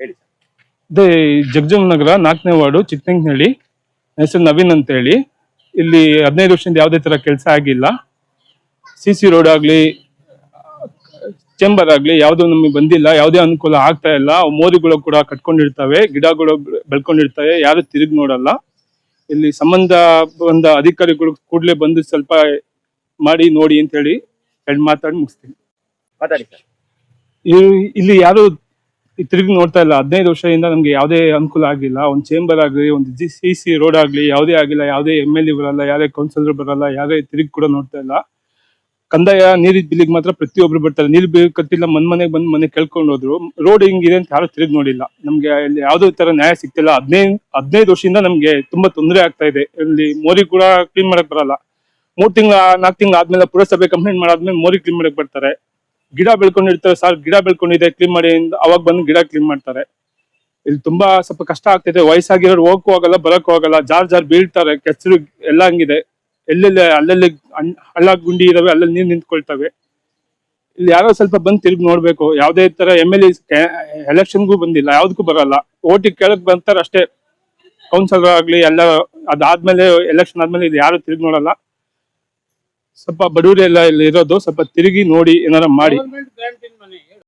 ಹೇಳಿ ಸರ್. ಜಗ್ಜುಂಗ್ ನಗರ ನಾಲ್ಕನೇ ವಾರ್ಡು ಚಿಕ್ಕನಹಳ್ಳಿ ಹೆಸರು ನವೀನ್ ಅಂತ ಹೇಳಿ ಇಲ್ಲಿ ಹದಿನೈದು ವರ್ಷದಿಂದ ಯಾವುದೇ ತರ ಕೆಲಸ ಆಗಿಲ್ಲ. ಸಿ ಸಿ ರೋಡ್ ಆಗ್ಲಿ ಚೇಂಬರ್ ಆಗ್ಲಿ ಯಾವ್ದು ನಮಗೆ ಬಂದಿಲ್ಲ. ಯಾವುದೇ ಅನುಕೂಲ ಆಗ್ತಾ ಇಲ್ಲ. ಮೋರಿಗಳು ಕೂಡ ಕಟ್ಕೊಂಡಿರ್ತವೆ ಗಿಡಗಳು ಬೆಳ್ಕೊಂಡಿರ್ತವೆ ಯಾರು ತಿರುಗಿ ನೋಡಲ್ಲ. ಇಲ್ಲಿ ಸಂಬಂಧ ಬಂದ ಅಧಿಕಾರಿಗಳು ಕೂಡಲೇ ಬಂದು ಸ್ವಲ್ಪ ಮಾಡಿ ನೋಡಿ ಅಂತ ಹೇಳಿ ಮಾತಾಡಿ ಮುಗಿಸ್ತೀನಿ. ಮಾತಾಡಿ ಸರ್. ಇಲ್ಲಿ ಯಾರು ತಿರುಗಿ ನೋಡ್ತಾ ಇಲ್ಲ. ಹದಿನೈದು ವರ್ಷದಿಂದ ನಮ್ಗೆ ಯಾವುದೇ ಅನುಕೂಲ ಆಗಿಲ್ಲ. ಒಂದು ಚೇಂಬರ್ ಆಗಲಿ, ಒಂದು ಜಿ ಸಿ ಸಿ ರೋಡ್ ಆಗಲಿ, ಯಾವುದೇ ಆಗಿಲ್ಲ. ಯಾವುದೇ ಎಂ ಎಲ್ ಎ ಬರಲ್ಲ, ಯಾರೇ ಕೌನ್ಸಿಲರ್ ಬರಲ್ಲ, ಯಾರೇ ತಿರುಗಿ ಕೂಡ ನೋಡ್ತಾ ಇಲ್ಲ. ಕಂದಾಯ, ನೀರಿನ ಬಿಲ್ಲಿಗೆ ಮಾತ್ರ ಪ್ರತಿಯೊಬ್ರು ಬರ್ತಾರೆ. ನೀರು ಬಿಲ್ ಕಟ್ಟಿಲ್ಲ, ಮನ್ ಮನೆಗೆ ಬಂದು ಮನೆ ಕೇಳ್ಕೊಂಡು ಹೋದ್ರು. ರೋಡ್ ಹಿಂಗಿದೆ ಅಂತ ಯಾರು ತಿರುಗಿ ನೋಡಿಲ್ಲ. ನಮ್ಗೆ ಇಲ್ಲಿ ಯಾವುದೇ ತರ ನ್ಯಾಯ ಸಿಗ್ತಿಲ್ಲ. ಹದಿನೈದು ಹದಿನೈದು ವರ್ಷದಿಂದ ನಮ್ಗೆ ತುಂಬಾ ತೊಂದರೆ ಆಗ್ತಾ ಇದೆ. ಇಲ್ಲಿ ಮೋರಿ ಕೂಡ ಕ್ಲೀನ್ ಮಾಡಕ್ ಬರಲ್ಲ. ಮೂರ್ ತಿಂಗಳ ನಾಲ್ಕು ತಿಂಗಳ ಆದ್ಮೇಲೆ ಪುರಸಭೆ ಕಂಪ್ಲೇಂಟ್ ಮಾಡಾದ್ಮೇಲೆ ಮೋರಿ ಕ್ಲೀನ್ ಮಾಡಕ್ ಬರ್ತಾರೆ. ಗಿಡ ಬೆಳ್ಕೊಂಡಿರ್ತಾರೆ ಸರ್ ಗಿಡ ಬೆಳ್ಕೊಂಡಿದೆ ಕ್ಲೀನ್ ಮಾಡಿ ಅವಾಗ ಬಂದು ಗಿಡ ಕ್ಲೀನ್ ಮಾಡ್ತಾರೆ. ಇಲ್ಲಿ ತುಂಬಾ ಸ್ವಲ್ಪ ಕಷ್ಟ ಆಗ್ತಿದೆ, ವಯಸ್ಸಾಗಿರೋರು ಹೋಗಕ್ಕೂ ಆಗಲ್ಲ ಬರಕ್ಕೂ ಆಗಲ್ಲ ಜಾರ್ ಜಾರ್ ಬೀಳ್ತಾರೆ, ಕೆಸರು ಎಲ್ಲ ಹಂಗಿದೆ. ಎಲ್ಲೆಲ್ಲಿ, ಅಲ್ಲಲ್ಲಿ ಹಳ್ಳ ಗುಂಡಿ ಇದಾವೆ, ಅಲ್ಲಲ್ಲಿ ನೀರು ನಿಂತ್ಕೊಳ್ತವೆ. ಇಲ್ಲಿ ಯಾರೋ ಸ್ವಲ್ಪ ಬಂದು ತಿರುಗಿ ನೋಡ್ಬೇಕು, ಯಾವುದೇ ತರ ಎಂ ಎಲ್ ಎಲೆಕ್ಷನ್ಗೂ ಬಂದಿಲ್ಲ, ಯಾವ್ದಕ್ಕೂ ಬರಲ್ಲ. ಓಟಿಗೆ ಕೇಳಕ್ ಬಂತಾರ ಅಷ್ಟೇ ಕೌನ್ಸಿಲರ್ ಆಗ್ಲಿ, ಎಲ್ಲ ಅದಾದ್ಮೇಲೆ ಎಲೆಕ್ಷನ್ ಆದ್ಮೇಲೆ ಇದು ಯಾರು ತಿರುಗಿ ನೋಡಲ್ಲ. ಸ್ವಲ್ಪ ಬಡವರೆಲ್ಲ ಇಲ್ಲಿ ಇರೋದು ಸ್ವಲ್ಪ ತಿರುಗಿ ನೋಡಿ ಏನಾರ ಮಾಡಿ.